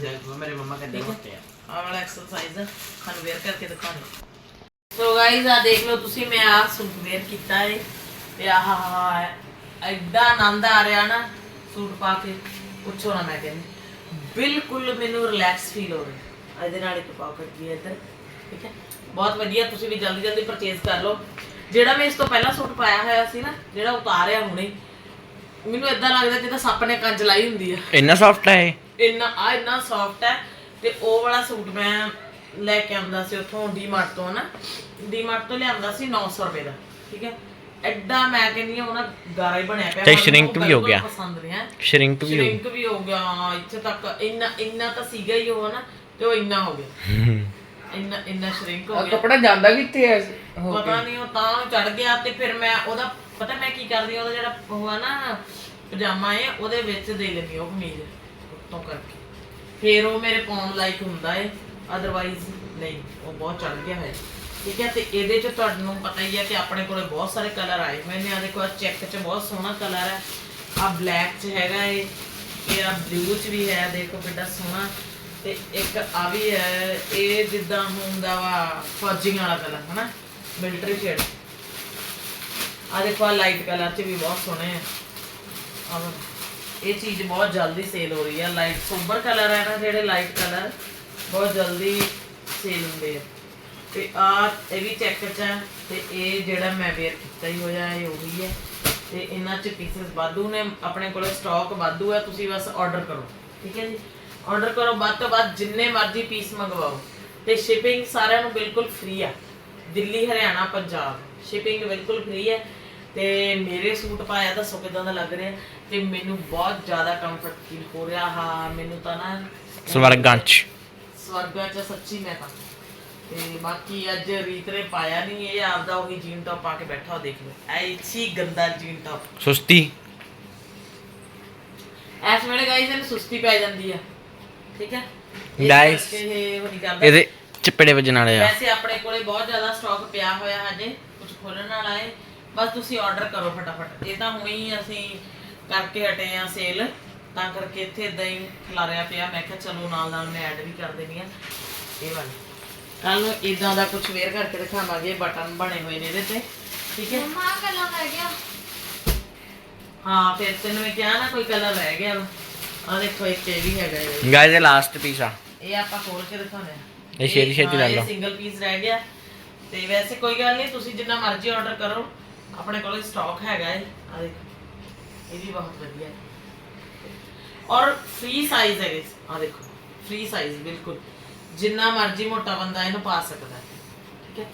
ਦੇਖੋ ਮੇਰੇ ਮੰਮਾ ਕਹਿੰਦੇ ਠੀਕ ਹੈ। ਆਹ ਵਾਲਾ ਐਕਸਲ ਸਾਈਜ਼ ਤੁਹਾਨੂੰ ਵੇਅਰ ਕਰਕੇ ਦਿਖਾਉਂਗੀ ਸੋ ਗਾਇਜ਼ ਆ ਦੇਖ ਲਓ ਤੁਸੀਂ ਮੈਂ ਆ ਸੂਟ ਵੇਅਰ ਕੀਤਾ ਏ ਤੇ ਆਹ ਐਡਾ ਆਨੰਦ ਆ ਰਿਹਾ ਨਾ ਸੂਟ ਪਾ ਕੇ ਪੁੱਛੋ ਨਾ ਮੈਂ ਕਹਿੰਦੀ। ਬਿਲਕੁਲ ਮੈਨੂੰ ਰਿਲੈਕਸ ਫੀਲ ਹੋ ਰਿਹਾ। ਇਹਦੇ ਨਾਲ ਇੱਕ ਪਾਕਟ ਵੀ ਹੈ ਇੱਧਰ ਠੀਕ ਹੈ। ਬਹੁਤ ਵਧੀਆ ਤੁਸੀਂ ਵੀ ਜਲਦੀ ਜਲਦੀ ਪਰਚੇਜ਼ ਕਰ ਲਓ। ਜਿਹੜਾ ਮੈਂ ਇਸ ਤੋਂ ਪਹਿਲਾਂ ਸੂਟ ਪਾਇਆ ਹੋਇਆ ਸੀ ਨਾ ਜਿਹੜਾ ਉਤਾਰਿਆ ਹੁਣੇ ਮੈਨੂੰ ਇਦਾਂ ਲੱਗਦਾ ਜਿੱਦਾਂ ਸੱਪ ਨੇ ਕੰਜ ਲਾਈ ਹੁੰਦੀ ਆ। ਇੰਨਾ ਸੌਫਟ ਹੈ ਇਹ? ਇੰਨਾ ਆ ਇੰਨਾ ਸੌਫਟ ਹੈ ਤੇ ਉਹ ਵਾਲਾ ਸੂਟ ਮੈਂ ਲੈ ਕੇ ਆਂਦਾ ਸੀ ਉੱਥੋਂ ਡੀਮਾਰਟ ਤੋਂ ਨਾ। ਡੀਮਾਰਟ ਤੋਂ ਲਿਆਂਦਾ ਸੀ 900 ਰੁਪਏ ਦਾ ਠੀਕ ਹੈ? ਐਡਾ ਮੈਂ ਕਹਿੰਦੀ ਹਾਂ ਉਹਨਾਂ ਗਾਰਾ ਹੀ ਬਣਿਆ ਪਿਆ। ਤੇ ਉਹ ਵੀ ਹੋ ਗਿਆ। ਪਸੰਦ ਨਹੀਂ ਹੈ। ਸ਼ਰਿੰਕ ਵੀ ਸ਼ਰਿੰਕ ਵੀ ਹੋ ਗਿਆ ਇੱਥੇ ਤੱਕ ਇੰਨਾ ਇੰਨਾ ਤਾਂ ਸੀਗਾ ਹੀ ਉਹ ਨਾ ਤੇ ਉਹ ਇੰਨਾ ਹੋ ਗਿਆ। ਇੰਨਾ ਇੰਨਾ ਸ਼ਰਿੰਕ ਹੋ ਗਿਆ। ਕੱਪੜਾ ਜਾਂਦਾ ਕਿੱਥੇ ਐ ਪਤਾ ਨਹੀਂ ਉਹ ਤਾਂ ਚੜ ਗਿਆ ਤੇ ਫਿਰ ਮੈਂ ਉਹਦਾ ਪਤਾ ਮੈਂ ਕੀ ਕਰਦੀ ਹਾਂ, ਉਹਦਾ ਜਿਹੜਾ ਉਹ ਆ ਨਾ ਪਜਾਮਾ ਹੈ ਉਹਦੇ ਵਿੱਚ ਦੇ ਲੈਂਦੀ ਹਾਂ ਉਹ ਕਮੀਜ਼ ਉੱਤੋਂ ਕਰਕੇ। ਫਿਰ ਉਹ ਮੇਰੇ ਪਾਉਣ ਲਾਇਕ ਹੁੰਦਾ ਏ ਅਦਰਵਾਈਜ਼ ਨਹੀਂ ਉਹ ਬਹੁਤ ਚੜ ਗਿਆ ਹੈ। ਠੀਕ ਹੈ ਤੇ ਇਹਦੇ ਚ ਤੁਹਾਨੂੰ ਪਤਾ ਹੀ ਹੈ ਕਿ ਆਪਣੇ ਕੋਲੇ ਬਹੁਤ ਸਾਰੇ ਕਲਰ ਆਏ ਹੋਏ ਨੇ। ਆ ਦੇਖੋ ਆ ਚੈੱਕ ਚ ਬਹੁਤ ਸੋਹਣਾ ਕਲਰ ਹੈ। ਆ ਬਲੈਕ ਚ ਹੈਗਾ ਏ ਇਹ ਆ ਬਲੂ ਚ ਵੀ ਹੈ ਦੇਖੋ ਕਿੱਡਾ ਸੋਹਣਾ। ਤੇ ਇੱਕ ਆ ਵੀ ਹੈ, ਇਹ ਜਿੱਦਾਂ ਹੁੰਦਾ ਵਾ ਫੌਜੀਆਂ ਵਾਲਾ ਕਲਰ ਹਨਾ? ਮਿਲਟਰੀ ਸ਼ੇਡ ਆ ਦੇਖੋ ਆ ਲਾਈਟ ਕਲਰ ਚ ਵੀ ਬਹੁਤ ਸੋਹਣੇ ਆ। ਆਹ ਇਹ ਚੀਜ਼ ਬਹੁਤ ਜਲਦੀ ਸੇਲ ਹੋ ਰਹੀ ਹੈ ਲਾਈਟ ਸੋਬਰ ਕਲਰ ਹੈ ਨਾ, ਜਿਹੜੇ ਲਾਈਟ ਕਲਰ ਬਹੁਤ ਜਲਦੀ ਸੇਲ ਹੁੰਦੇ ਆ। ਤੇ ਆ ਇਹ ਵੀ ਚੈੱਕ ਚ ਹੈ ਤੇ ਇਹ ਜਿਹੜਾ ਮੈਂ ਵੇਅਰ ਕੀਤਾ ਹੀ ਹੋਇਆ, ਇਹ ਉਹੀ ਹੈ। ਤੇ ਇਹਨਾਂ ਚ ਪੀਸਸ ਵਾਧੂ ਨੇ, ਆਪਣੇ ਕੋਲ ਸਟਾਕ ਵਾਧੂ ਹੈ ਤੁਸੀਂ ਬਸ ਆਰਡਰ ਕਰੋ। ਠੀਕ ਹੈ ਜੀ? ਆਰਡਰ ਕਰੋ ਵੱਧ ਤੋਂ ਵੱਧ ਜਿੰਨੇ ਮਰਜ਼ੀ ਪੀਸ ਮੰਗਵਾਓ। ਤੇ ਸ਼ਿਪਿੰਗ ਸਾਰਿਆਂ ਨੂੰ ਬਿਲਕੁਲ ਫ੍ਰੀ ਆ। ਦਿੱਲੀ ਹਰਿਆਣਾ ਪੰਜਾਬ। ਸ਼ਿਪਿੰਗ ਬਿਲਕੁਲ ਫ੍ਰੀ ਹੈ। ਤੇ ਮੇਰੇ ਸੂਟ ਪਾਇਆ ਦੱਸੋ ਕਿਦਾਂ ਦਾ ਲੱਗ ਰਿਹਾ। ਤੇ ਮੈਨੂੰ ਬਹੁਤ ਜ਼ਿਆਦਾ ਕੰਫਰਟ ਫੀਲ ਹੋ ਰਿਹਾ। ਹਾਂ ਮੈਨੂੰ ਤਾਂ ਨਾ ਸਵਰਗਾਂ 'ਚ ਸਵਰਗਾਂ ਚ ਸੱਚੀ ਮੈਂ ਤਾਂ। ਤੇ ਬਾਕੀ ਅੱਜ ਰੀਤ ਨੇ ਪਾਇਆ ਨਹੀਂ ਇਹ ਆਪਦਾ ਉਹੀ ਜੀਨ ਟੌਪ ਪਾ ਕੇ ਬੈਠਾ ਉਹ ਦੇਖ ਲਓ। ਐਸੀ ਗੰਦਾ ਜੀਨ ਟੌਪ ਸੁਸਤੀ। ਇਸ ਵੇਲੇ ਗਾਈਸ ਇਹਨੂੰ ਸੁਸਤੀ ਪੈ ਜਾਂਦੀ ਆ। ਠੀਕ ਹੈ? ਇਸ Guys, ਕਰਕੇ ਇਹ ਉਹ ਨਹੀਂ ਕਰਦਾ ਇਹਦੇ ਚਪੜੇ ਵੱਜਣ ਵਾਲੇ ਆ। ਵੈਸੇ ਆਪਣੇ ਕੋਲੇ ਬਹੁਤ ਜ਼ਿਆਦਾ ਸਟਾਕ ਪਿਆ ਹੋਇਆ ਹਜੇ ਕੁਝ ਖੋਲਣ ਵਾਲਾ ਹੈ ਬਸ ਤੁਸੀਂ ਆਰਡਰ ਕਰੋ ਫਟਾਫਟ। ਇਹ ਤਾਂ ਹੁਣੇ ਹੀ ਅਸੀਂ ਕਰਕੇ ਹਟੇ ਆ ਸੇਲ ਤਾਂ ਕਰਕੇ ਇੱਥੇ ਇਦਾਂ ਹੀ ਖਿਲਾਰਿਆ ਪਿਆ। ਮੈਂ ਕਿਹਾ ਚਲੋ ਨਾਲ ਨਾਲ ਮੈਂ ਐਡ ਵੀ ਕਰ ਦੇਣੀ ਆ। ਇਹ ਵਾਲੀ। ਕੱਲ ਨੂੰ ਇਦਾਂ ਦਾ ਕੁਝ ਵੇਅਰ ਕਰਕੇ ਦਿਖਾਵਾਂਗੇ ਬਟਨ ਬਣੇ ਹੋਏ ਨੇ ਇਹਦੇ ਤੇ। ਠੀਕ ਹੈ? ਮੰਮਾ ਕਲਰ ਰਹਿ ਗਿਆ। ਹਾਂ ਫਿਰ ਤੈਨੂੰ ਮੈਂ ਕਿਹਾ ਨਾ ਕੋਈ ਕਲਰ ਰਹਿ ਗਿਆ ਆ ਦੇਖੋ ਇੱਕ ਇਹ ਵੀ ਹੈਗਾ ਇਹ। ਗਾਇਸ ਇਹ ਲਾਸਟ ਪੀਸ ਆ। ਇਹ ਆਪਾਂ ਖੋਲ ਕੇ ਦਿਖਾਉਂਦੇ ਆ। ਇਹ ਛੇਤੀ ਛੇਤੀ ਲੈ ਲਓ। ਸਿੰਗਲ ਪੀਸ ਰਹਿ ਗਿਆ। ਤੇ ਵੈਸੇ ਕੋਈ ਗੱਲ ਨਹੀਂ ਤੁਸੀਂ ਜਿੰਨਾ ਮਰਜ਼ੀ ਆਰਡਰ ਕਰੋ। ਆਪਣੇ ਕੋਲ ਸਟਾਕ ਹੈਗਾ ਹੈ ਆ ਦੇਖੋ ਇਹ ਵੀ ਬਹੁਤ ਵਧੀਆ। ਹੈ ਔਰ ਫ੍ਰੀ ਸਾਈਜ਼ ਹੈ ਇਸ ਆ ਦੇਖੋ ਫ੍ਰੀ ਸਾਈਜ਼ ਬਿਲਕੁਲ। ਜਿੰਨਾ ਮਰਜ਼ੀ ਮੋਟਾ ਬੰਦਾ ਇਹਨੂੰ ਪਾ ਸਕਦਾ। ਹੈ ਠੀਕ ਹੈ?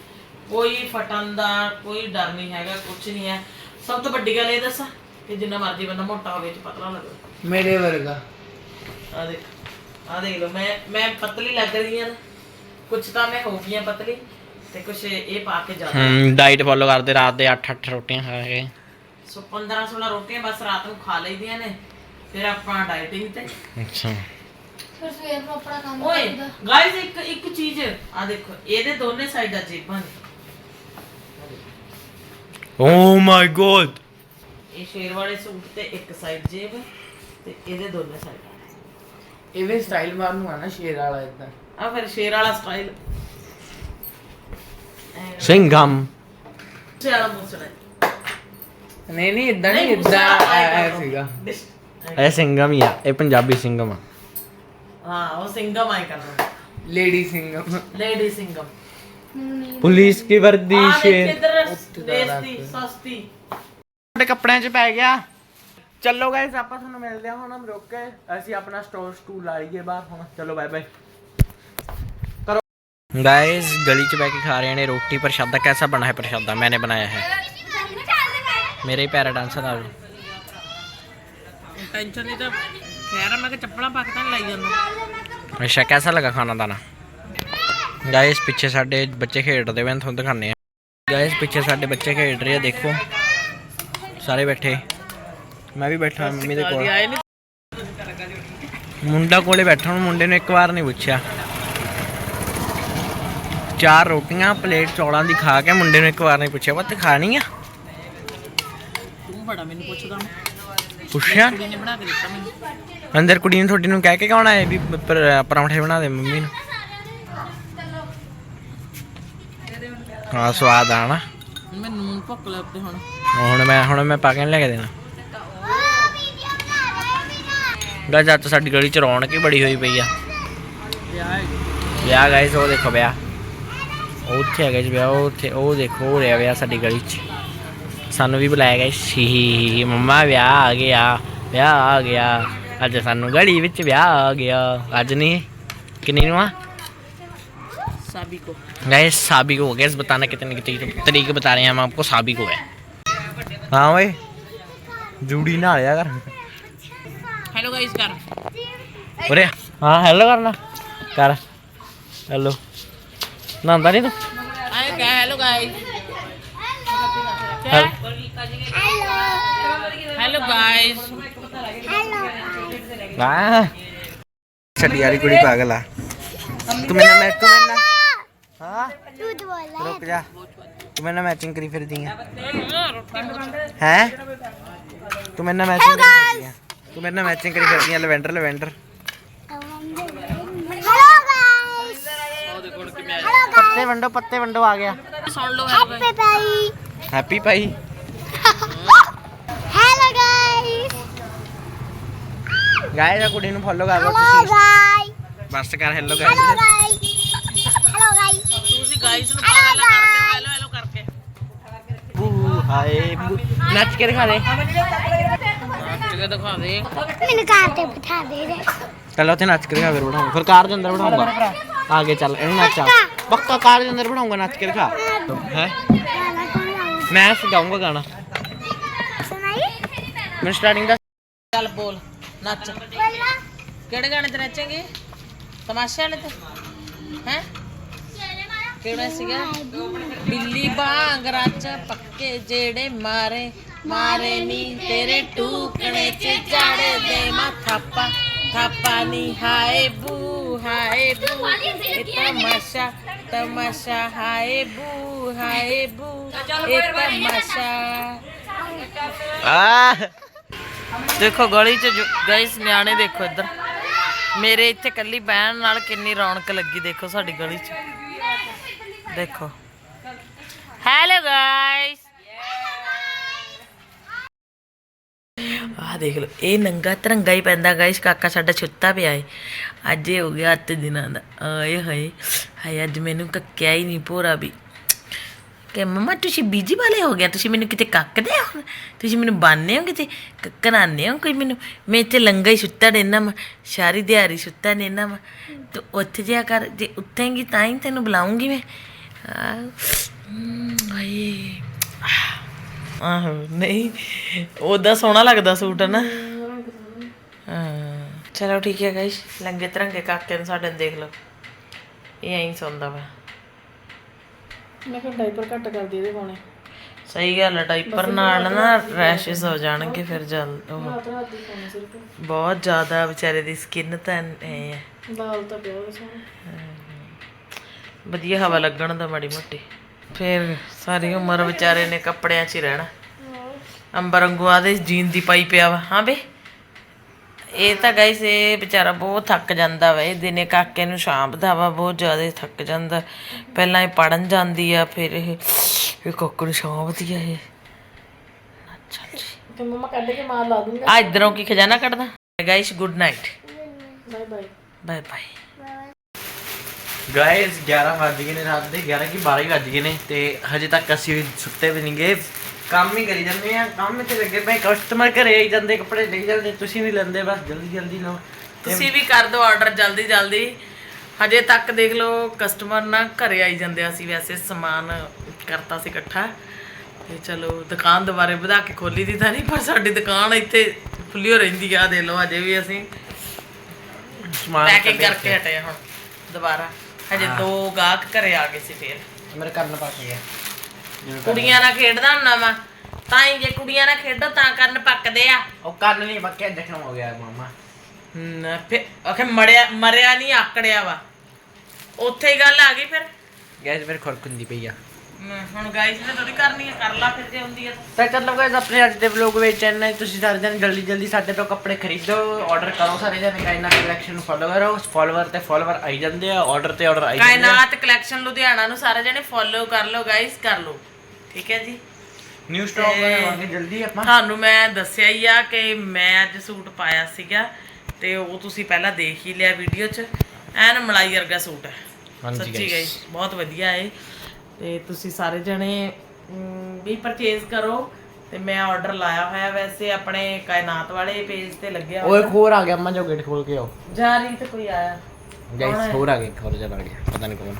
ਕੋਈ ਫਟਣ ਦਾ ਕੋਈ ਡਰ ਨਹੀਂ ਹੈਗਾ ਕੁਝ ਨਹੀਂ ਹੈ। ਸਭ ਤੋਂ ਵੱਡੀ ਗੱਲ ਇਹ ਦੱਸਾਂ ਕਿ ਜਿੰਨਾ ਮਰਜ਼ੀ ਬੰਦਾ ਮੋਟਾ ਹੋਵੇ ਚ ਪਤਲਾ ਲੱਗੇ ਮੇਰੇ ਵਰਗਾ। ਆ ਦੇਖ ਆ ਦੇਖ ਲਓ ਮੈਂ ਮੈਂ ਪਤਲੀ ਲੱਗ ਰਹੀ ਹਾਂ ਕੁਝ ਤਾਂ ਮੈਂ ਹੋ ਗਈ ਹਾਂ ਪਤਲੀ ਤੇ ਕੁਝ ਇਹ ਪਾ ਕੇ ਜ਼ਿਆਦਾ। ਹਮ ਡਾਈਟ ਫੋਲੋ ਕਰਦੇ ਰਾਤ ਦੇ 8-8 ਰੋਟੀਆਂ ਖਾ ਕੇ। ਸੋ 15 16 ਰੋਟੀਆਂ ਬਸ ਰਾਤ ਨੂੰ ਖਾ ਲਈਦੀਆਂ ਨੇ ਫਿਰ ਆਪਾਂ ਡਾਈਟਿੰਗ ਤੇ। ਅੱਛਾ। ਫਿਰ ਸਵੇਰ ਨੂੰ ਆਪਣਾ ਕੰਮ ਓਏ ਕਰਦਾ। ਗਾਇਸ ਇੱਕ ਇੱਕ ਚੀਜ਼ ਆ ਦੇਖੋ ਇਹਦੇ ਦੋਨੇ ਸਾਈਡਾਂ ਜੇਬਾਂ ਨੇ ਓ ਮਾਈ ਗੋਡ ਇਹ ਸ਼ੇਰ ਵਾਲੇ ਸੂਟ ਤੇ ਇੱਕ ਸਾਈਡ ਜੇਬ। ਤੇ ਇਹਦੇ ਦੋਨੇ ਸਾਈਡਾਂ ਇਹ ਵੀ ਸਟਾਈਲ ਮਾਰ ਨੂੰ ਆਣਾ ਸ਼ੇਰ ਵਾਲਾ ਇਦਾਂ ਆ ਫਿਰ ਸ਼ੇਰ ਵਾਲਾ ਸਟਾਈਲ ਸਿੰਘਮ ਸ਼ੇਰ ਵਾਲਾ ਮੂਸੜਾ ਨਹੀਂ ਨਹੀਂ ਇਦਾਂ ਨਹੀਂ ਇਦਾਂ ਆਇਆ ਸੀਗਾ। ਇਹ ਸਿੰਘਮ ਹੀ ਆ ਇਹ ਪੰਜਾਬੀ ਸਿੰਘਮ ਆ। ਹਾਂ ਉਹ ਸਿੰਗਮ ਆਈ ਕਰਦਾ। Lady Singham. Lady Singham. Police ਕੀ ਵਰਦੀ ਸ਼ੇਰ। ਸਸਤੀ। ਸਾਡੇ ਕੱਪੜਿਆਂ 'ਚ ਪੈ ਗਿਆ। ਚਲੋ ਗਾਇਸ ਆਪਾਂ ਤੁਹਾਨੂੰ ਮਿਲਦੇ ਹਾਂ ਹੁਣ ਰੁਕ ਕੇ। ਅਸੀਂ ਆਪਣਾ ਸਟੋਰ ਸਟੂਲ ਲਾ ਲਈਏ ਹੁਣ ਚਲੋ ਬਾਏ ਬਾਏ ਕਰੋ। ਗਾਇਸ ਗਲੀ 'ਚ ਬੈ ਕੇ ਖਾ ਰਹੇ ਨੇ ਰੋਟੀ ਪ੍ਰਸ਼ਾਦਾ ਕੈਸਾ ਬਣਾ ਹੈ ਪ੍ਰਸ਼ਾਦਾ? ਮੈਨੇ ਬਣਾਇਆ ਹੈ। ਮੇਰੇ ਹੀ ਪੈਰਾ ਡਾਂਸਰ ਆ ਗਏ। ਟੈਨਸ਼ਨ ਨਹੀਂ ਤਾਂ ਖੈਰ ਮੈਂ ਕਿ ਚੱਪਲਾਂ ਪੱਕ ਤਾਂ ਲਾਈ ਜਾਂਦਾ। ਅੱਛਾ ਕੈਸਾ ਲੱਗਾ ਖਾਣਾ ਦਾਣਾ? ਗਾਇਸ ਪਿੱਛੇ ਸਾਡੇ ਬੱਚੇ ਖੇਡਦੇ ਵੇਂ ਤੁਹਾਨੂੰ ਦਿਖਾਣੇ ਆ ਗਾਇਸ ਪਿੱਛੇ ਸਾਡੇ ਬੱਚੇ ਖੇਡ ਰਹੇ ਆ ਦੇਖੋ। ਸਾਰੇ ਬੈਠੇ। ਮੈਂ ਵੀ ਬੈਠਾ ਮੰਮੀ ਦੇ ਕੋਲ। ਮੁੰਡਾ ਕੋਲੇ ਬੈਠਾ ਹੁਣ ਮੁੰਡੇ ਨੂੰ ਇੱਕ ਵਾਰ ਨਹੀਂ ਪੁੱਛਿਆ। ਚਾਰ ਰੋਟੀਆਂ ਪਲੇਟ ਚੌਲਾਂ ਦੀ ਖਾ ਕੇ ਮੁੰਡੇ ਨੂੰ ਇੱਕ ਵਾਰ ਨਹੀਂ ਪੁੱਛਿਆ। ਪੁੱਤ ਖਾਣੀ ਆ? ਤੂੰ ਬੜਾ ਮੈਨੂੰ ਪੁੱਛਦਾ ਪੁੱਛਿਆ? ਨੇ ਬਣਾ ਕੇ ਦਿੱਤਾ ਮੈਨੂੰ। ਅੰਦਰ ਕੁੜੀ ਨੂੰ ਤੁਹਾਡੀ ਨੂੰ ਕਹਿ ਕੇ ਕੌਣ ਆਏ ਵੀ ਪਰ- ਪਰੌਂਠੇ ਬਣਾ ਦੇ ਮੰਮੀ ਨੂੰ? ਹਾਂ ਸਵਾਦ ਆ ਨਾ। ਮੈਨੂੰ ਭੁੱਖ ਲੱਗਦੇ ਹੁਣ। ਹੁਣ ਮੈਂ ਹੁਣ ਮੈਂ ਪਾ ਕੇ ਲੈ ਕੇ ਦੇਣਾ। ਗਾ ਜੱਟ ਸਾਡੀ ਗਲੀ ਚ ਰੌਣਕ ਹੀ ਬੜੀ ਹੋਈ ਪਈ ਆ ਵਿਆਹ ਗਾਇਸ ਉਹ ਦੇਖੋ ਵਿਆਹ ਉਹ ਉੱਥੇ ਹੈਗਾ ਜੀ ਵਿਆਹ ਉਹ ਉੱਥੇ ਉਹ ਦੇਖੋ ਹੋ ਰਿਹਾ ਵਿਆਹ ਸਾਡੀ ਗਲੀ ਚ ਸਾਨੂੰ ਵੀ ਬੁਲਾਇਆ ਗਿਆ ਸੀ ਮੰਮਾ ਵਿਆਹ ਆ ਗਿਆ ਵਿਆਹ ਆ ਗਿਆ ਅੱਜ ਸਾਨੂੰ ਗਲੀ ਵਿੱਚ ਵਿਆਹ ਆ ਗਿਆ ਅੱਜ ਨਹੀਂ ਕਿੰਨੀ ਨੂੰ ਆ ਸਾਬੀ ਕੋ गाइस साबी को हो गया इस बताना कितने कितने तरीके बता रहे हैं हम आपको साबी को है हाँ भाई जूड़ी ना आया कर ਹੈਲੋ ਗਾਇਸ ਕਰ अरे हाँ हेलो करना कर हेलो नहांदा नहीं तू ਆਏ ਕਹਿ hello guys hello- hello guys हाँ छड़ी वाली कुड़ी पागल आ तू मेरे मैं तू मेरे हाँ रुक जा तू मेरे मैचिंग करी फिर दी है हैं तू मेरे मैचिंग करी फिर दी है तू मेरे मैचिंग करी फिर दी है लवेंडर लवेंडर पत्ते वंडो पत्ते वंडो आ गया ਸੁਣ ਲਓ ਹੈਲੋ guys। हैप्पी भाई ਹੈਲੋ ਗਾਇਸ गाइस कुड़ी ਨੂੰ ਫੋਲੋ ਕਰ ਲਓ ਹੈਲੋ ਤੁਸੀਂ ਗਾਇਸ ਬਸ ਕਰ hello hello guys guys hello guys ਤੁਸੀਂ ਗਾਇਸ ਨੂੰ ਪਾਗਲ ਨਾ ਕਰਦੇ ਹੋ ਹੈਲੋ ਹੈਲੋ ਕਰਕੇ ਬੂ ਹਾਏ ਬੂ ਨੱਚ ਕੇ ਦਿਖਾ ਦੇ ਨੱਚ ਕੇ ਦਿਖਾ ਦੇ। ਮੈਨੂੰ ਕਾਰ ਤੇ ਬਿਠਾ ਦੇ ਦੇ ਚਲ ਉੱਥੇ ਨੱਚ ਕੇ ਦਿਖਾ ਫਿਰ ਬਿਠਾਉਂਗਾ। ਫਿਰ ਕਾਰ ਦੇ ਅੰਦਰ ਬਿਠਾਉਂਗਾ। ਆਗੇ ਚੱਲ ਇਹਨੂੰ ਨੱਚਾ ਪੱਕਾ। ਕਾਰ ਦੇ ਅੰਦਰ ਬਿਠਾਉਂਗਾ ਨੱਚ ਕੇ ਦਿਖਾ। ਹੈ? ਗਾਣਾ ਕੌਣ ਲਾਉਂਦਾ ਮੈਂ ਸਿਖਾਉਂਗਾ ਗਾਣਾ। ਸੁਣਾਈ? ਮੈਂ ਸਟਾਰਟਿੰਗ ਦਾ ਚੱਲ ਬੋਲ ਨੱਚ। ਕਿਹੜੇ ਗਾਣੇ ਤੇ ਨੱਚੇਂਗੇ? ਤਮਾਸ਼ੇ ਵਾਲੇ ਤੇ? ਹੈ? ਕਿਹੜਾ ਸੀਗਾ? ਬਿੱਲੀ ਬਾਂਗਰਾ ਚ ਪੱਕੇ ਜਿਹੜੇ ਮਾਰੇ। ਮਾਰੇ ਨੀ ਤੇਰੇ ਟੂਕਣੇ ਚ ਚੜੇ ਦੇ ਮਾ ਥਾਪਾ ਥਾਪਾ ਨੀ ਹਾਏ ਬੂ ਹਾਏ ਬੂ। ਇਹ ਤਮਾਸ਼ਾ ਤਮਾਸ਼ਾ ਹਾਏ ਬੂ ਹਾਏ ਬੂ। ਇਹ ਤਮਾਸ਼ਾ। ਆ ਦੇਖੋ ਗਲੀ 'ਚ ਗਾਇਸ ਨਿਆਣੇ ਦੇਖੋ ਇੱਧਰ। ਮੇਰੇ ਇੱਥੇ ਕੱਲੀ ਬਹਿਣ ਨਾਲ ਕਿੰਨੀ ਰੌਣਕ ਲੱਗੀ ਦੇਖੋ ਸਾਡੀ ਗਲੀ 'ਚ। ਦੇਖੋ। ਹੈਲੋ ਗਾਇਸ ਆਹ ਦੇਖ ਲਓ ਇਹ ਨੰਗਾ ਤਰੰਗਾ ਹੀ ਪੈਂਦਾ ਗਾਇਸ ਕਾਕਾ ਸਾਡਾ ਛੁੱਤਾ ਪਿਆ ਏ। ਅੱਜ ਇਹ ਹੋ ਗਿਆ 8 ਦਿਨਾਂ ਦਾ। ਆਏ ਹਾਏ ਹਾਏ ਅੱਜ ਮੈਨੂੰ ਕੱਕਿਆ ਹੀ ਨਹੀਂ ਪੂਰਾ ਵੀ। ਕਿ ਮਮਾ ਤੁਸੀਂ ਬੀਜੀ ਵਾਲੇ ਹੋ ਗਿਆ ਤੁਸੀਂ ਮੈਨੂੰ ਕਿਤੇ ਕੱਕਦੇ ਹੋ? ਤੁਸੀਂ ਮੈਨੂੰ ਬਾਨਦੇ ਹੋ ਕਿਤੇ? ਕੱਕਣਾਉਂਦੇ ਹੋ ਕੋਈ ਮੈਨੂੰ? ਮੈਂ ਇੱਥੇ ਲੰਗਾ ਹੀ ਸੁੱਤਾ ਰਹਿਣਾ ਮੈਂ ਸਾਰੀ ਦਿਹਾੜੀ ਸੁੱਤਾ ਰਹਿਣਾ ਮੈਂ। ਤੂੰ ਉੱਥੇ ਜਿਆ ਕਰ ਜੇ ਉੱਠੇਂਗੀ ਤਾਂ ਹੀ ਤੈਨੂੰ ਬੁਲਾਉਂਗੀ ਮੈਂ। ਆਹ, ਆਹੋ ਨਹੀਂ ਉਹਦਾ ਸੋਹਣਾ ਲੱਗਦਾ ਸੂਟ ਨਾ ਹਾਂ। ਚਲੋ ਠੀਕ ਹੈ ਗਾਇਸ ਲੰਗੇ ਤਰੰਗੇ ਕਾਕੇ ਨੂੰ ਸਾਡੇ ਨੂੰ ਦੇਖ ਲਓ। ਇਹ ਐਂ ਸੌਂਦਾ ਵਾ। ਮੈਂ ਕਿਹਾ ਡਾਈਪਰ ਘੱਟ ਕਰ ਦੇ ਇਹਦੇ ਪਾਉਣੇ। ਸਹੀ ਗੱਲ ਹੈ ਡਾਈਪਰ ਨਾਲ ਨਾ ਰੈਸ਼ਸ ਹੋ ਜਾਣਗੇ ਫਿਰ ਜਲ ਉਹ ਬਹੁਤ ਜ਼ਿਆਦਾ ਵਿਚਾਰੇ ਦੀ ਸਕਿਨ ਤਾਂ ਐ ਹੈ ਤਾਂ ਸੋਹਣਾ। ਵਧੀਆ ਹਵਾ ਲੱਗਣ ਦਾ ਮਾੜੀ ਮੋਟੀ। ਫਿਰ ਸਾਰੀ ਉਮਰ ਵਿਚਾਰੇ ਨੇ ਕੱਪੜਿਆਂ 'ਚ ਹੀ ਰਹਿਣਾ। ਅੰਬਰ ਵਾਂਗੂ ਆਦੇ ਜੀਨ ਦੀ ਪਾਈ ਪਿਆ ਵਾ। ਹਾਂ ਬੇ? ਇਹ ਤਾਂ ਗਾਇਸ ਇਹ ਵਿਚਾਰਾ ਬਹੁਤ ਥੱਕ ਜਾਂਦਾ ਵਾ। ਇਹ ਦਿਨੇ ਕਾਕੇ ਨੂੰ ਸ਼ਾਂਭਦਾ ਵਾ ਬਹੁਤ ਜ਼ਿਆਦਾ ਥੱਕ ਜਾਂਦਾ। ਪਹਿਲਾਂ ਇਹ ਪੜਨ ਜਾਂਦੀ ਆ ਫਿਰ ਇਹ ਇਹ ਕਾਕੇ ਨੂੰ ਸ਼ਾਂਭਦੀ ਆ ਇਹ। ਅੱਛਾ ਜੀ। ਤੇ ਮੰਮਾ ਕੱਢ ਕੇ ਮਾਰ ਲਾ ਦੂੰਗਾ। ਆ ਇਧਰੋਂ ਕੀ ਖਜ਼ਾਨਾ ਕੱਢਦਾ? Guys good night bye bye bye bye guys 11 ਵੱਜ ਗਏ ਨੇ ਰਾਤ ਦੇ 11 ਕੀ 12 ਹੀ ਵੱਜ ਗਏ ਨੇ ਤੇ ਹਜੇ ਤੱਕ ਅਸੀਂ ਵੀ ਸੁੱਤੇ ਵੀ ਨਹੀਂ ਗਏ ਕੰਮ ਹੀ ਕਰੀ ਜਾਂਦੇ ਆ ਕੰਮ ਤੇ ਲੱਗੇ ਪਏ ਕਸਟਮਰ ਘਰੇ ਆਈ ਜਾਂਦੇ ਕੱਪੜੇ ਲਈ ਜਾਂਦੇ ਤੁਸੀਂ ਨਹੀਂ ਲੈਂਦੇ ਬਸ ਜਲਦੀ ਜਲਦੀ ਲਓ। ਤੁਸੀਂ ਵੀ ਕਰ ਦਿਓ ਆਰਡਰ ਜਲਦੀ ਜਲਦੀ। ਹਜੇ ਤੱਕ ਦੇਖ ਲਓ ਕਸਟਮਰ ਨਾ ਘਰੇ ਆਈ ਜਾਂਦੇ ਅਸੀਂ ਵੈਸੇ ਸਮਾਨ ਕਰਤਾ ਸੀ ਇਕੱਠਾ। ਤੇ ਚਲੋ ਦੁਕਾਨ ਦੁਬਾਰੇ ਵਧਾ ਕੇ ਖੋਲੀ ਦੀ ਤਾਂ ਨਹੀਂ ਪਰ ਸਾਡੀ ਦੁਕਾਨ ਇੱਥੇ ਖੁੱਲੀ ਹੋ ਰਹਿੰਦੀ ਆ ਦੇ ਲਓ ਅਜੇ ਵੀ ਅਸੀਂ। ਸਮਾਨ ਪੈਕਿੰਗ ਕਰਕੇ ਹਟੇ ਹੁਣ ਦੁਬਾਰਾ। ਹਜੇ ਦੋ ਗਾਹਕ ਘਰੇ ਆ ਗਏ ਸੀ ਫੇਰ। ਮੇਰੇ ਕੰਨ ਪਾ ਕੇ ਗਿਆ ਕੁੜੀਆਂ ਨਾਲ ਖੇਡਦਾ ਹੁੰਦਾ ਵਾ। ਤਾਂ ਹੀ ਜੇ ਕੁੜੀਆਂ ਨਾਲ ਖੇਡੋ ਤਾਂ ਕੰਨ ਪੱਕਦੇ ਆ। ਉਹ ਕੰਨ ਨਹੀਂ ਪੱਕਿਆ ਜ਼ਖਮ ਹੋ ਗਿਆ ਮਾਮਾ। ਨਾ ਫੇ ਅਖੇ ਮੜਿਆ ਮਰਿਆ ਨਹੀਂ ਆਕੜਿਆ ਵਾ। ਉੱਥੇ ਹੀ ਗੱਲ ਆ ਗਈ ਫਿਰ। ਗੈਸ ਮੇਰੇ ਖੁਰਕ ਹੁੰਦੀ ਪਈ ਆ। ਹੁਣ ਗਾਈਸ ਨੇ ਥੋੜੀ ਕਰਨੀ ਹੈ ਕਰ ਲਾ ਫਿਰ ਜੇ ਹੁੰਦੀ ਹੈ। ਤਾਂ। ਚਲੋ ਗਾਇਸ ਆਪਣੇ ਅੱਜ ਦੇ ਵਲੌਗ ਵਿੱਚ ਇੰਨਾ ਹੀ। ਤੁਸੀਂ ਸਾਰੇ ਜਣੇ ਜਲਦੀ ਜਲਦੀ ਸਾਡੇ ਤੋਂ ਕੱਪੜੇ ਖਰੀਦੋ ਆਰਡਰ ਕਰੋ ਸਾਰੇ ਜਣੇ। ਕਾਇਨਾ ਕਲੈਕਸ਼ਨ ਨੂੰ ਫੋਲੋ ਕਰੋ। ਫਾਲੋਅਰ ਤੇ ਫਾਲੋਅਰ ਆਈ ਜਾਂਦੇ ਆ ਆਰਡਰ ਤੇ ਆਰਡਰ ਆਈ ਜਾਂਦੇ ਆ। ਕਾਇਨਾਤ ਕਲੈਕਸ਼ਨ ਲੁਧਿਆਣਾ ਨੂੰ ਸਾਰੇ ਜਣੇ ਫੋਲੋ ਕਰ ਲਓ ਗਾਈਸ ਕਰ ਲਓ। ਠੀਕ ਹੈ ਜੀ? ਨਿਊ ਸਟਾਕ ਬਣਾਵਾਂਗੇ ਜਲਦੀ ਆਪਾਂ। ਤੁਹਾਨੂੰ ਮੈਂ ਦੱਸਿਆ ਹੀ ਆ ਕਿ ਮੈਂ ਅੱਜ ਸੂਟ ਪਾਇਆ ਸੀਗਾ ਤੇ ਉਹ ਤੁਸੀਂ ਪਹਿਲਾਂ ਦੇਖ ਹੀ ਲਿਆ ਵੀਡੀਓ 'ਚ। ਐਨ ਮਲਾਈ ਵਰਗਾ ਸੂਟ ਹੈ। ਹਾਂਜੀ ਸੱਚੀ। ਗਈ ਬਹੁਤ ਵਧੀਆ ਹੈ। ਤੇ ਤੁਸੀਂ ਸਾਰੇ ਜਣੇ ਵੀ ਪਰਚੇਜ਼ ਕਰੋ। ਤੇ ਮੈਂ ਆਰਡਰ ਲਾਇਆ ਹੋਇਆ ਵੈਸੇ ਆਪਣੇ ਕਾਇਨਾਤ ਵਾਲੇ ਪੇਜ ਤੇ ਲੱਗਿਆ ਇੱਕ ਹੋਰ ਆ ਗਿਆ ਅੰਮਾ ਜੋ ਗੇਟ ਖੋਲ ਕੇ ਆਓ। ਜਾ ਰਹੀ ਤੇ ਕੋਈ ਆਇਆ। ਗਾਇਸ ਹੋਰ ਆ ਗਿਆ ਜਨ ਆ ਗਿਆ ਪਤਾ ਨਹੀਂ ਕੌਣ।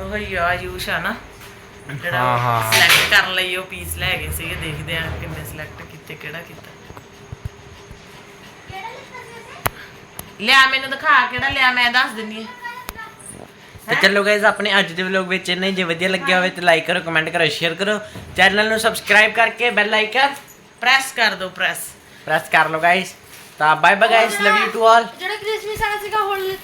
ਉਹ ਆ ਯੂਸ਼ ਆ ਨਾ। ਹਾਂ, ਜਿਹੜਾ ਹਾਂ। ਸਿਲੈਕਟ ਕਰਨ ਲਈ ਉਹ ਪੀਸ ਲੈ ਗਏ ਸੀਗੇ ਦੇਖਦੇ ਆ ਕਿੰਨੇ ਸਿਲੈਕਟ ਕੀਤੇ ਕਿਹੜਾ ਕੀਤਾ। ਲਿਆ ਮੈਨੂੰ ਦਿਖਾ ਕਿਹੜਾ ਲਿਆ ਮੈਂ ਦੱਸ ਦਿੰਨੀ ਆ। ਤੇ ਚਲੋ ਗਾਇਸ ਆਪਣੇ ਅੱਜ ਦੇ ਵਲੌਗ ਵਿੱਚ ਇੰਨਾ ਹੀ। ਜੇ ਵਧੀਆ ਲੱਗਿਆ ਹੋਵੇ ਤੇ ਲਾਈਕ ਕਰੋ ਕਮੈਂਟ ਕਰੋ ਸ਼ੇਅਰ ਕਰੋ। ਚੈਨਲ ਨੂੰ ਸਬਸਕ੍ਰਾਈਬ ਕਰਕੇ ਬੈਲ ਆਈਕਨ ਪ੍ਰੈਸ ਕਰ ਦਿਓ ਪ੍ਰੈਸ ਪ੍ਰੈਸ ਕਰ ਲਓ ਗਾਇਸ ਤਾਂ bye bye guys love you to all ਜਿਹੜਾ ਕ੍ਰਿਸਮਸ ਆਣਾ ਸੀਗਾ ਹੋਲੀ